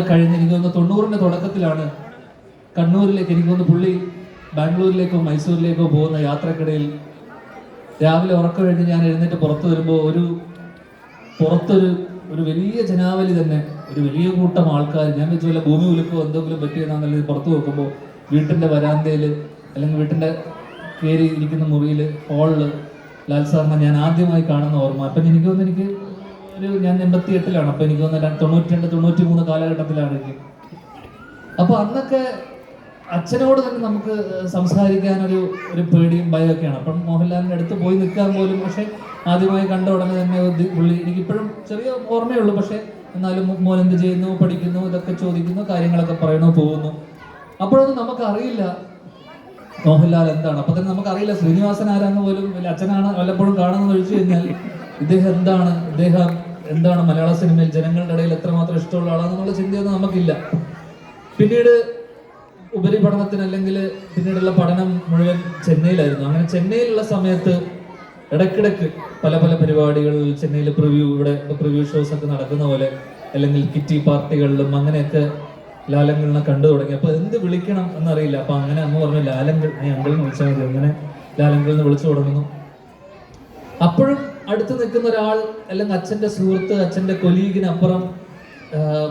കഴിഞ്ഞ് എനിക്ക് തോന്നുന്നു തൊണ്ണൂറിന്റെ തുടക്കത്തിലാണ് കണ്ണൂരിലേക്ക് എനിക്ക് തോന്നുന്നു പുള്ളി ബാംഗ്ലൂരിലേക്കോ മൈസൂരിലേക്കോ പോകുന്ന യാത്രക്കിടയിൽ രാവിലെ ഉറക്കം കഴിഞ്ഞ് ഞാൻ എഴുന്നേറ്റ് പുറത്തു വരുമ്പോൾ ഒരു പുറത്തൊരു ഒരു വലിയ ജനാവലി തന്നെ ഒരു വലിയ കൂട്ടം ആൾക്കാർ ഞാൻ വെച്ച വല്ല ഭൂമി ഉലുക്കോ എന്തെങ്കിലും പറ്റിയതാണെന്നുള്ള പുറത്ത് നോക്കുമ്പോൾ വീട്ടിന്റെ വരാന്തയിൽ അല്ലെങ്കിൽ വീട്ടിന്റെ കയറി ഇരിക്കുന്ന മുറിയിൽ ഹാളിൽ ലാൽ സാറിനെ ഞാൻ ആദ്യമായി കാണുന്ന ഓർമ്മ. അപ്പം എനിക്ക് തോന്നുന്നു എനിക്ക് ഒരു ഞാൻ എൺപത്തി എട്ടിലാണ് അപ്പോൾ എനിക്ക് തോന്നുന്നു തൊണ്ണൂറ്റി രണ്ട് തൊണ്ണൂറ്റി മൂന്ന് കാലഘട്ടത്തിലാണ് എനിക്ക്. അപ്പൊ അന്നൊക്കെ അച്ഛനോട് തന്നെ നമുക്ക് സംസാരിക്കാൻ ഒരു ഒരു പേടിയും ഭയമൊക്കെയാണ് അപ്പം മോഹൻലാലിന്റെ അടുത്ത് പോയി നിൽക്കാൻ പോലും പക്ഷെ ആദ്യമായി കണ്ട ഉടനെ തന്നെ പുള്ളി എനിക്കിപ്പോഴും ചെറിയ ഓർമ്മയുള്ളൂ. പക്ഷെ എന്നാലും മോൻ എന്ത് ചെയ്യുന്നു പഠിക്കുന്നു ഇതൊക്കെ ചോദിക്കുന്നു കാര്യങ്ങളൊക്കെ പറയണു പോകുന്നു. അപ്പോഴൊന്നും നമുക്കറിയില്ല മോഹൻലാൽ എന്താണ്. അപ്പൊ തന്നെ നമുക്കറിയില്ല ശ്രീനിവാസൻ ആരാന്ന് പോലും അച്ഛനാണ് വല്ലപ്പോഴും കാണുന്നത് ഒഴിച്ചു കഴിഞ്ഞാൽ. ഇദ്ദേഹം എന്താണ്? ഇദ്ദേഹം എന്താണ് മലയാള സിനിമയിൽ ജനങ്ങളുടെ ഇടയിൽ എത്രമാത്രം ഇഷ്ടമുള്ള ആളാണെന്നുള്ള ചിന്തയൊന്നും നമുക്കില്ല. പിന്നീട് ഉപരിപഠനത്തിന് അല്ലെങ്കിൽ പിന്നീടുള്ള പഠനം മുഴുവൻ ചെന്നൈയിലായിരുന്നു. അങ്ങനെ ചെന്നൈയിലുള്ള സമയത്ത് ഇടയ്ക്കിടയ്ക്ക് പല പല പരിപാടികളിൽ ചെന്നൈയിൽ പ്രിവ്യൂ ഇവിടെ പ്രിവ്യൂ ഷോസ് ഒക്കെ നടക്കുന്ന പോലെ അല്ലെങ്കിൽ കിറ്റി പാർട്ടികളിലും അങ്ങനെയൊക്കെ ലാലങ്ങളിനെ കണ്ടു തുടങ്ങി. അപ്പൊ എന്ത് വിളിക്കണം എന്നറിയില്ല. അപ്പൊ അങ്ങനെ അമ്മ പറഞ്ഞു ലാലങ്ങൾ നീ അങ്കിളിനെ വിളിച്ചാൽ മതി. അങ്ങനെ ലാലങ്കളിൽ നിന്ന് വിളിച്ചു തുടങ്ങുന്നു. അപ്പോഴും അടുത്ത് നിൽക്കുന്ന ഒരാൾ അല്ലെങ്കിൽ അച്ഛന്റെ സുഹൃത്ത് അച്ഛന്റെ കൊലീഗിനപ്പുറം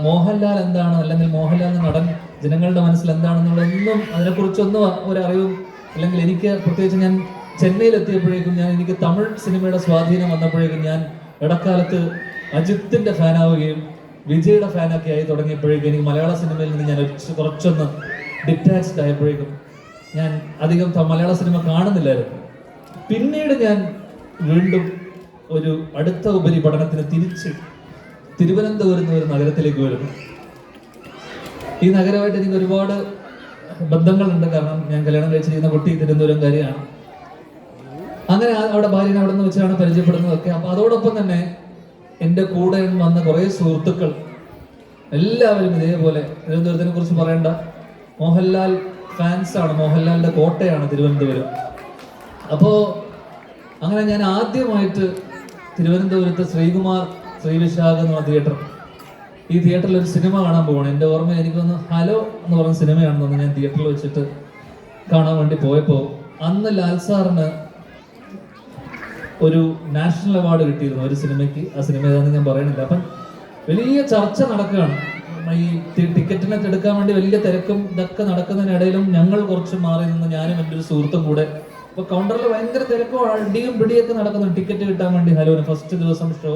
മോഹൻലാൽ എന്താണ്? അല്ലെങ്കിൽ മോഹൻലാൽ എന്ന നടൻ ജനങ്ങളുടെ മനസ്സിൽ എന്താണെന്നുള്ളതൊന്നും അതിനെക്കുറിച്ചൊന്നും ഒരറിവും അല്ലെങ്കിൽ എനിക്ക് പ്രത്യേകിച്ച് ഞാൻ ചെന്നൈയിൽ എത്തിയപ്പോഴേക്കും ഞാൻ എനിക്ക് തമിഴ് സിനിമയുടെ സ്വാധീനം വന്നപ്പോഴേക്കും ഞാൻ ഇടക്കാലത്ത് അജിത്തിന്റെ ഫാനാവുകയും വിജയുടെ ഫാനൊക്കെ ആയി തുടങ്ങിയപ്പോഴേക്കും എനിക്ക് മലയാള സിനിമയിൽ നിന്ന് ഞാൻ കുറച്ചൊന്ന് ഡിറ്റാച്ച്ഡ് ആയപ്പോഴേക്കും ഞാൻ അധികം മലയാള സിനിമ കാണുന്നില്ലായിരുന്നു. പിന്നീട് ഞാൻ വീണ്ടും ഒരു അടുത്ത ഉപരിപഠനത്തിന് തിരിച്ച് തിരുവനന്തപുരം എന്ന ഒരു നഗരത്തിലേക്ക് വരുന്നു. ഈ നഗരമായിട്ട് എനിക്ക് ഒരുപാട് ബന്ധങ്ങളുണ്ട്. കാരണം ഞാൻ കല്യാണം കഴിച്ചിരിക്കുന്ന കുട്ടി തിരുവനന്തപുരംകാരിയാണ് അങ്ങനെ അവിടെ ഭാര്യനെ അവിടെ നിന്ന് വെച്ചാണ് പരിചയപ്പെടുന്നതൊക്കെ. അപ്പൊ അതോടൊപ്പം തന്നെ എന്റെ കൂടെ വന്ന കുറേ സുഹൃത്തുക്കൾ എല്ലാവരും ഇതേപോലെ തിരുവനന്തപുരത്തിനെ കുറിച്ച് പറയേണ്ട. മോഹൻലാൽ ഫാൻസ് ആണ്. മോഹൻലാലിന്റെ കോട്ടയാണ് തിരുവനന്തപുരം. അപ്പോ അങ്ങനെ ഞാൻ ആദ്യമായിട്ട് തിരുവനന്തപുരത്ത് ശ്രീകുമാർ ശ്രീവിശാഖ എന്ന് തിയേറ്റർ ഈ തിയേറ്ററിൽ ഒരു സിനിമ കാണാൻ പോകണം എന്റെ ഓർമ്മ എനിക്കൊന്ന് ഹലോ എന്ന് പറഞ്ഞ സിനിമയാണെന്ന് തോന്നുന്നു. ഞാൻ തിയേറ്ററിൽ വെച്ചിട്ട് കാണാൻ വേണ്ടി പോയപ്പോൾ അന്ന് ലാൽ സാറിന് ഒരു നാഷണൽ അവാർഡ് കിട്ടിയിരുന്നു ഒരു സിനിമയ്ക്ക് ആ സിനിമ ഏതാണെന്ന് ഞാൻ പറയണില്ല. അപ്പം വലിയ ചർച്ച നടക്കുകയാണ്. ഈ ടിക്കറ്റിനെ എടുക്കാൻ വേണ്ടി വലിയ തിരക്കും ഇതൊക്കെ നടക്കുന്നതിനിടയിലും ഞങ്ങൾ കുറച്ച് മാറി നിന്ന് ഞാനും എന്റെ ഒരു സുഹൃത്തും കൂടെ ഇപ്പൊ കൗണ്ടറിൽ ഭയങ്കര തിരക്കും അടിയും പിടിയൊക്കെ നടക്കുന്നു. ടിക്കറ്റ് കിട്ടാൻ വേണ്ടി. ഹലോ ഫസ്റ്റ് ദിവസം ഷോ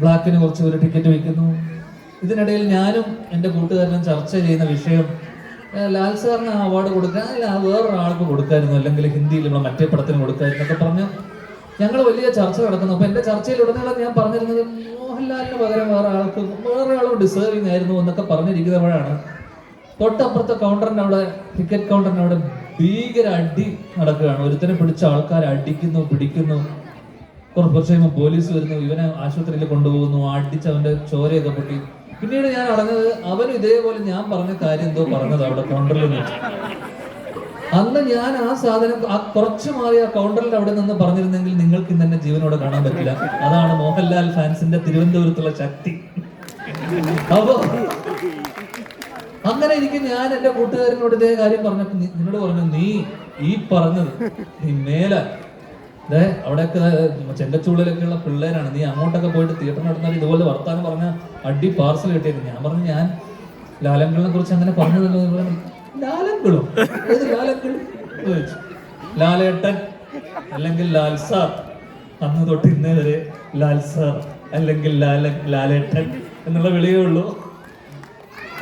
ബ്ലാക്കിന് കുറച്ച് ഒരു ടിക്കറ്റ് വെക്കുന്നു. ഇതിനിടയിൽ ഞാനും എന്റെ കൂട്ടുകാരനും ചർച്ച ചെയ്യുന്ന വിഷയം ലാൽ സാറിന് അവാർഡ് കൊടുക്കാൻ അല്ല വേറൊരാൾക്ക് കൊടുക്കായിരുന്നു അല്ലെങ്കിൽ ഹിന്ദിയിൽ നമ്മളെ മറ്റേ പടത്തിന് കൊടുക്കായിരുന്നു എന്നൊക്കെ പറഞ്ഞ് ഞങ്ങൾ വലിയ ചർച്ച നടക്കുന്നു. അപ്പൊ എന്റെ ചർച്ചയിൽ ഉടനീളം ഞാൻ പറഞ്ഞിരുന്നത് മോഹൻലാലിന് പകരം വേറെ ആൾക്ക് വേറെ ആളും ഡിസേർവിംഗ് ആയിരുന്നു എന്നൊക്കെ പറഞ്ഞിരിക്കുന്നപ്പോഴാണ് തൊട്ടപ്പുറത്തെ കൗണ്ടറിനവിടെ ടിക്കറ്റ് കൗണ്ടറിനവിടെ ഭീകര അടി നടക്കുകയാണ്. ഒരുത്തനെ പിടിച്ച ആൾക്കാർ അടിക്കുന്നു പിടിക്കുന്നു. കുറച്ച് കുറച്ച് കഴിയുമ്പോൾ പോലീസ് വരുന്നു. ഇവനെ ആശുപത്രിയിൽ കൊണ്ടുപോകുന്നു. അടിച്ച് അവന്റെ ചോരയൊക്കെ പൊട്ടി. പിന്നീട് ഞാൻ അറിഞ്ഞത് അവനും ഇതേപോലെ ഞാൻ പറഞ്ഞ കാര്യം എന്തോ പറഞ്ഞത് അവിടെ കൗണ്ടറിൽ അന്ന് ഞാൻ ആ സാധനം കുറച്ച് മാറി ആ കൗണ്ടറിൽ അവിടെ നിന്ന് പറഞ്ഞിരുന്നെങ്കിൽ നിങ്ങൾക്ക് ഇന്ന് എന്നെ ജീവനോടെ കാണാൻ പറ്റില്ല. അതാണ് മോഹൻലാൽ ഫാൻസിന്റെ തിരുവനന്തപുരത്തുള്ള ശക്തി. അപ്പോ അങ്ങനെ എനിക്ക് ഞാൻ എന്റെ കൂട്ടുകാരനോട് ഇതേ കാര്യം പറഞ്ഞപ്പോ നിന്നോട് പറഞ്ഞു നീ ഈ പറഞ്ഞത് നീ മേലെ. ദേ അവിടെയൊക്കെ ചെങ്കച്ചൂളിലൊക്കെയുള്ള പിള്ളേരാണ്. നീ അങ്ങോട്ടൊക്കെ പോയിട്ട് തിയേറ്റർ നടന്നാൽ ഇതുപോലെ വർത്താനം പറഞ്ഞ അടി പാർസൽ കിട്ടിയത്. ഞാൻ പറഞ്ഞു ഞാൻ ലാലങ്കളിനെ കുറിച്ച് അങ്ങനെ പറഞ്ഞതല്ലോ. ലാലങ്കളും? ഏത് ലാലങ്കൾ. ലാലേട്ടൻ അല്ലെങ്കിൽ ലാൽ സാർ. അന്ന് തൊട്ട് ഇന്നേ വരെ ലാൽ സാർ അല്ലെങ്കിൽ ലാല ലാലേട്ടൻ എന്നുള്ള വിളിയേ ഉള്ളൂ.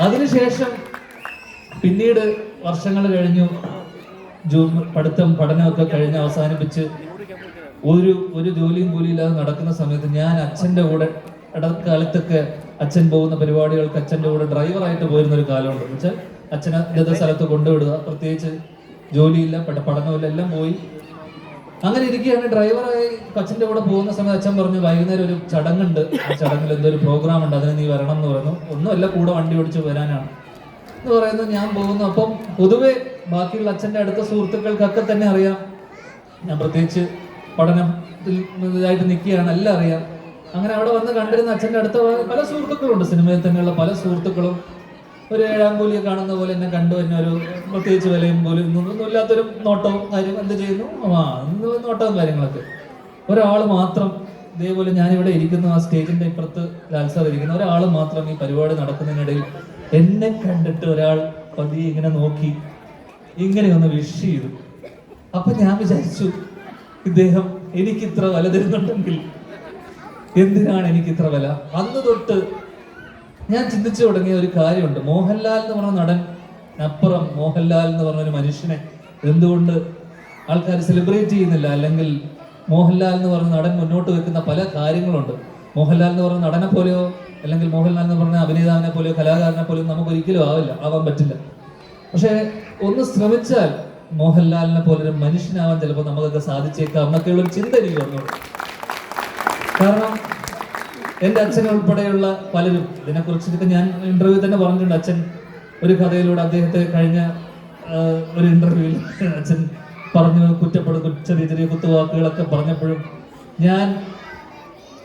അതിനുശേഷം പിന്നീട് വർഷങ്ങൾ കഴിഞ്ഞു. ജൂൺ പഠിത്തം പഠനമൊക്കെ കഴിഞ്ഞ് അവസാനിപ്പിച്ച് ഒരു ഒരു ജോലിയും കൂലിയില്ലാതെ നടക്കുന്ന സമയത്ത് ഞാൻ അച്ഛന്റെ കൂടെ ഇടക്കാലത്തൊക്കെ അച്ഛൻ പോകുന്ന പരിപാടികൾക്ക് അച്ഛന്റെ കൂടെ ഡ്രൈവറായിട്ട് പോയിരുന്ന ഒരു കാലമുണ്ട്. എന്ന് വെച്ചാൽ അച്ഛനെ ഇതേ സ്ഥലത്ത് കൊണ്ടുവിടുക പ്രത്യേകിച്ച് ജോലിയില്ല പഠ- പഠനമില്ല എല്ലാം പോയി. അങ്ങനെ ഇരിക്കുകയാണ്. ഡ്രൈവറായി അച്ഛന്റെ കൂടെ പോകുന്ന സമയത്ത് അച്ഛൻ പറഞ്ഞു വൈകുന്നേരം ഒരു ചടങ്ങുണ്ട്. ആ ചടങ്ങിൽ എന്തോ ഒരു പ്രോഗ്രാം ഉണ്ട്. അതിന് നീ വരണം എന്ന് പറഞ്ഞു. ഒന്നുമല്ല കൂടെ വണ്ടി ഓടിച്ച് വരാനാണ്. എന്ന് പറയുന്നത് ഞാൻ പോകുന്നു. അപ്പം പൊതുവെ ബാക്കിയുള്ള അച്ഛന്റെ അടുത്ത സുഹൃത്തുക്കൾക്കൊക്കെ തന്നെ അറിയാം. ഞാൻ പ്രത്യേകിച്ച് പഠനത്തിൽ ഇതായിട്ട് നിൽക്കുകയാണ് എല്ലാം അറിയാം. അങ്ങനെ അവിടെ വന്ന് കണ്ടിരുന്ന അച്ഛന്റെ അടുത്ത പല സുഹൃത്തുക്കളുണ്ട്. സിനിമയിൽ തന്നെയുള്ള പല സുഹൃത്തുക്കളും ഒരു ഏഴാം കൂലിയെ കാണുന്ന പോലെ എന്നെ കണ്ടു എന്നെ ഒരു പ്രത്യേകിച്ച് വിലയും പോലും ഒന്നും ഇല്ലാത്തൊരു നോട്ടവും കാര്യം എന്ത് ചെയ്യുന്നു? ആ നോട്ടവും കാര്യങ്ങളൊക്കെ. ഒരാൾ മാത്രം ഇതേപോലെ ഞാനിവിടെ ഇരിക്കുന്നു ആ സ്റ്റേജിന്റെ ഇപ്പുറത്ത് ലാൽ സാർ ഇരിക്കുന്ന. ഒരാൾ മാത്രം ഈ പരിപാടി നടക്കുന്നതിനിടയിൽ എന്നെ കണ്ടിട്ട് ഒരാൾ പതിയെ ഇങ്ങനെ നോക്കി ഇങ്ങനെ ഒന്ന് വിഷ് ചെയ്തു. അപ്പൊ ഞാൻ വിചാരിച്ചു ഇദ്ദേഹം എനിക്ക് ഇത്ര വില തരുന്നുണ്ടെങ്കിൽ എന്തിനാണ് എനിക്ക് ഇത്ര വില? അന്ന് തൊട്ട് ഞാൻ ചിന്തിച്ചു തുടങ്ങിയ ഒരു കാര്യമുണ്ട്. മോഹൻലാൽ എന്ന് പറഞ്ഞ നടൻ അപ്പുറം മോഹൻലാൽ എന്ന് പറഞ്ഞ ഒരു മനുഷ്യനെ എന്തുകൊണ്ട് ആൾക്കാർ സെലിബ്രേറ്റ് ചെയ്യുന്നില്ല? അല്ലെങ്കിൽ മോഹൻലാൽ എന്ന് പറഞ്ഞ നടൻ മുന്നോട്ട് വെക്കുന്ന പല കാര്യങ്ങളുണ്ട്. മോഹൻലാൽ എന്ന് പറഞ്ഞ നടനെ പോലെയോ അല്ലെങ്കിൽ മോഹൻലാൽ എന്ന് പറഞ്ഞ അഭിനേതാവിനെ പോലെയോ കലാകാരനെ പോലെയോ നമുക്ക് ഒരിക്കലും ആവില്ല ആവാൻ പറ്റില്ല. പക്ഷേ ഒന്ന് ശ്രമിച്ചാൽ മോഹൻലാലിനെ പോലെ ഒരു മനുഷ്യനാവാൻ ചിലപ്പോൾ നമുക്കൊക്കെ സാധിച്ചേക്കാം എന്നൊക്കെയുള്ള ചിന്ത എനിക്ക് വന്നു കാരണം എന്റെ അച്ഛൻ ഉൾപ്പെടെയുള്ള പലരും ഇതിനെക്കുറിച്ചൊക്കെ ഞാൻ ഇന്റർവ്യൂ തന്നെ പറഞ്ഞിട്ടുണ്ട്. അച്ഛൻ ഒരു കഥയിലൂടെ അദ്ദേഹത്തെ കഴിഞ്ഞ ഒരു ഇന്റർവ്യൂവിൽ അച്ഛൻ പറഞ്ഞു കുറ്റപ്പെടും ചെറിയ ചെറിയ കുത്തുവാക്കുകളൊക്കെ പറഞ്ഞപ്പോഴും ഞാൻ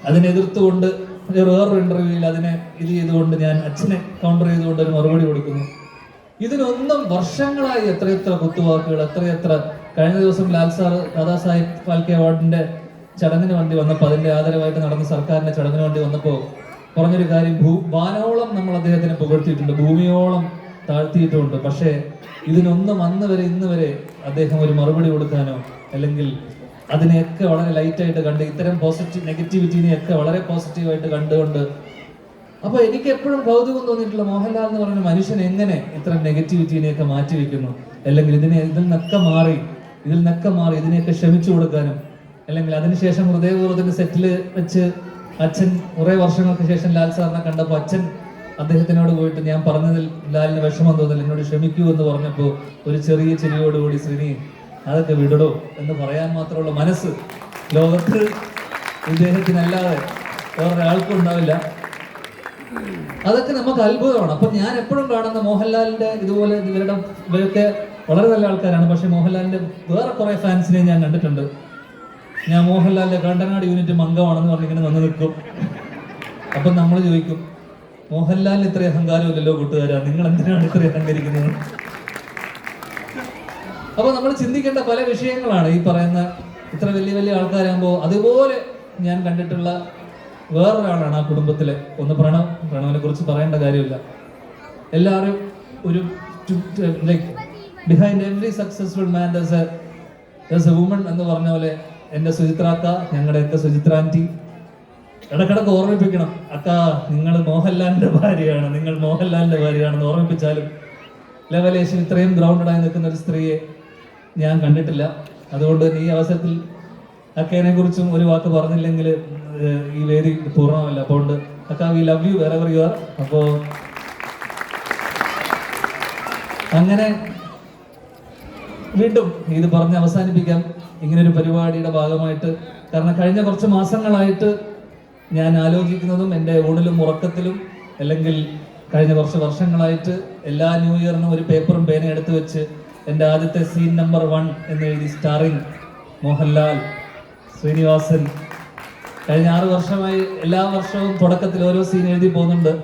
അതിനെതിർത്തുകൊണ്ട് വേറൊരു ഇന്റർവ്യൂവിൽ അതിനെ ഇത് ചെയ്തുകൊണ്ട് ഞാൻ അച്ഛനെ കൗണ്ടർ ചെയ്തുകൊണ്ട് ഒരു മറുപടി കൊടുക്കുന്നു. ഇതിനൊന്നും വർഷങ്ങളായി എത്രയെത്ര കുത്തുവാക്കുകൾ എത്രയെത്ര കഴിഞ്ഞ ദിവസം ലാൽ സാർ ദാദാസാഹിബ് ഫാൽക്കെ അവാർഡിന്റെ ചടങ്ങിന് വേണ്ടി വന്നപ്പോൾ അതിന്റെ ആദരവായിട്ട് നടന്ന സർക്കാരിന്റെ ചടങ്ങിന് വേണ്ടി വന്നപ്പോൾ പറഞ്ഞൊരു കാര്യം ഭൂ വാനോളം നമ്മൾ അദ്ദേഹത്തിനെ പുകഴ്ത്തിയിട്ടുണ്ട് ഭൂമിയോളം താഴ്ത്തിയിട്ടുമുണ്ട് പക്ഷേ ഇതിനൊന്നും അന്ന് വരെ ഇന്ന് വരെ അദ്ദേഹം ഒരു മറുപടി കൊടുക്കാനോ അല്ലെങ്കിൽ അതിനെയൊക്കെ വളരെ ലൈറ്റായിട്ട് കണ്ട് ഇത്തരം പോസിറ്റീവ് നെഗറ്റിവിറ്റിനെയൊക്കെ വളരെ പോസിറ്റീവായിട്ട് കണ്ടുകൊണ്ട് അപ്പോൾ എനിക്ക് എപ്പോഴും കൗതുകം തോന്നിയിട്ടുള്ള മോഹൻലാൽ എന്ന് പറയുന്ന മനുഷ്യൻ എങ്ങനെ നെഗറ്റിവിറ്റിനെയൊക്കെ മാറ്റി വെക്കുന്നു അല്ലെങ്കിൽ ഇതിനെ ഇതിൽ നിന്നൊക്കെ മാറി ഇതിൽ നിന്നൊക്കെ മാറി ഇതിനെയൊക്കെ ക്ഷമിച്ചു കൊടുക്കാനും അല്ലെങ്കിൽ അതിനുശേഷം ഹൃദയപൂർവത്തിന്റെ സെറ്റിൽ വെച്ച് അച്ഛൻ കുറെ വർഷങ്ങൾക്ക് ശേഷം ലാൽ സാറിനെ കണ്ടപ്പോൾ അച്ഛൻ അദ്ദേഹത്തിനോട് പോയിട്ട് ഞാൻ പറഞ്ഞതിൽ ലാലിന് വിഷമം തോന്നില്ല എന്നോട് ക്ഷമിക്കൂ എന്ന് പറഞ്ഞപ്പോൾ ഒരു ചെറിയ ചിരിയോടുകൂടി ശ്രീനി അതൊക്കെ വിടടോ എന്ന് പറയാൻ മാത്രമുള്ള മനസ്സ് ലോകത്ത് ഇദ്ദേഹത്തിനല്ലാതെ വേറൊരാൾക്കും ഉണ്ടാവില്ല. അതൊക്കെ നമുക്ക് അത്ഭുതമാണ്. അപ്പൊ ഞാൻ എപ്പോഴും കാണുന്ന മോഹൻലാലിന്റെ ഇതുപോലെ ഇവരുടെ ഇവരൊക്കെ വളരെ നല്ല ആൾക്കാരാണ്. പക്ഷെ മോഹൻലാലിന്റെ വേറെ കുറെ ഫാൻസിനെ ഞാൻ കണ്ടിട്ടുണ്ട്. ഞാൻ മോഹൻലാലിന്റെ കണ്ടനാട് യൂണിറ്റ് അംഗമാണെന്ന് പറഞ്ഞിങ്ങനെ വന്ന് നിൽക്കും. അപ്പൊ നമ്മൾ ചോദിക്കും മോഹൻലാൽ ഇത്ര അഹങ്കാരമില്ലല്ലോ കൂട്ടുകാരാ? നിങ്ങൾ എന്തിനാണ് ഇത്ര അഹങ്കരിക്കുന്നത്? അപ്പൊ നമ്മൾ ചിന്തിക്കേണ്ട പല വിഷയങ്ങളാണ് ഈ പറയുന്ന ഇത്ര വലിയ വലിയ ആൾക്കാരാകുമ്പോൾ അതുപോലെ ഞാൻ കണ്ടിട്ടുള്ള വേറൊരാളാണ് ആ കുടുംബത്തിലെ. ഒന്ന് പ്രണവ് പ്രണവിനെ കുറിച്ച് പറയേണ്ട കാര്യമില്ല. എല്ലാവരും ഒരു like behind every successful man there's a woman എന്ന് പറഞ്ഞ പോലെ എന്റെ സുചിത്രാക്ക ഞങ്ങളുടെയൊക്കെ സുചിത്ര ആന്റി. ഇടക്കിടക്ക് ഓർമ്മിപ്പിക്കണം. അക്ക നിങ്ങൾ മോഹൻലാലിന്റെ ഭാര്യയാണ്. നിങ്ങൾ മോഹൻലാലിന്റെ ഭാര്യയാണെന്ന് ഓർമ്മിപ്പിച്ചാലും ലെവലേഷൻ ഇത്രയും ഗ്രൗണ്ടഡായി നിൽക്കുന്ന ഒരു സ്ത്രീയെ ഞാൻ കണ്ടിട്ടില്ല. അതുകൊണ്ട് ഈ അവസരത്തിൽ അക്കേനെ കുറിച്ചും ഒരു വാക്ക് പറഞ്ഞില്ലെങ്കിൽ ഈ വേദി പൂർണമല്ല അതുകൊണ്ട് അക്ക വി ലവ് യു വേറെ യു ആർ അപ്പോൾ അങ്ങനെ വീണ്ടും ഇത് പറഞ്ഞ് അവസാനിപ്പിക്കാം. ഇങ്ങനെ ഒരു പരിപാടിയുടെ ഭാഗമായിട്ട്. കാരണം കഴിഞ്ഞ കുറച്ച് മാസങ്ങളായിട്ട് ഞാൻ ആലോചിക്കുന്നതും എന്റെ ഊണിലും ഉറക്കത്തിലും അല്ലെങ്കിൽ കഴിഞ്ഞ കുറച്ച് വർഷങ്ങളായിട്ട് എല്ലാ ന്യൂ ഇയറിനും ഒരു പേപ്പറും പേന എടുത്തു വെച്ച് എന്റെ ആദ്യത്തെ സീൻ നമ്പർ വൺ എന്ന് എഴുതി സ്റ്റാറിങ് മോഹൻലാൽ ശ്രീനിവാസൻ. കഴിഞ്ഞ ആറ് വർഷമായി എല്ലാ വർഷവും തുടക്കത്തിൽ ഓരോ സീൻ എഴുതി പോകുന്നുണ്ട്.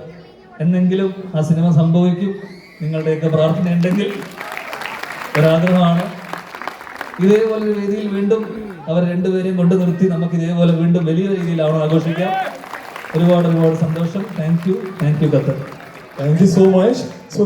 എന്നെങ്കിലും ആ സിനിമ സംഭവിക്കും. നിങ്ങളുടെയൊക്കെ പ്രാർത്ഥന ഉണ്ടെങ്കിൽ ഒരാഗ്രഹമാണ്. ഇതേപോലെ ഒരു വേദിയിൽ വീണ്ടും അവർ രണ്ടുപേരെയും കൊണ്ടു നിർത്തി നമുക്ക് ഇതേപോലെ വീണ്ടും വലിയ രീതിയിൽ അവിടെ ആഘോഷിക്കാം. ഒരുപാട് ഒരുപാട് സന്തോഷം. Thank you thank you Qatar. Thank you so. So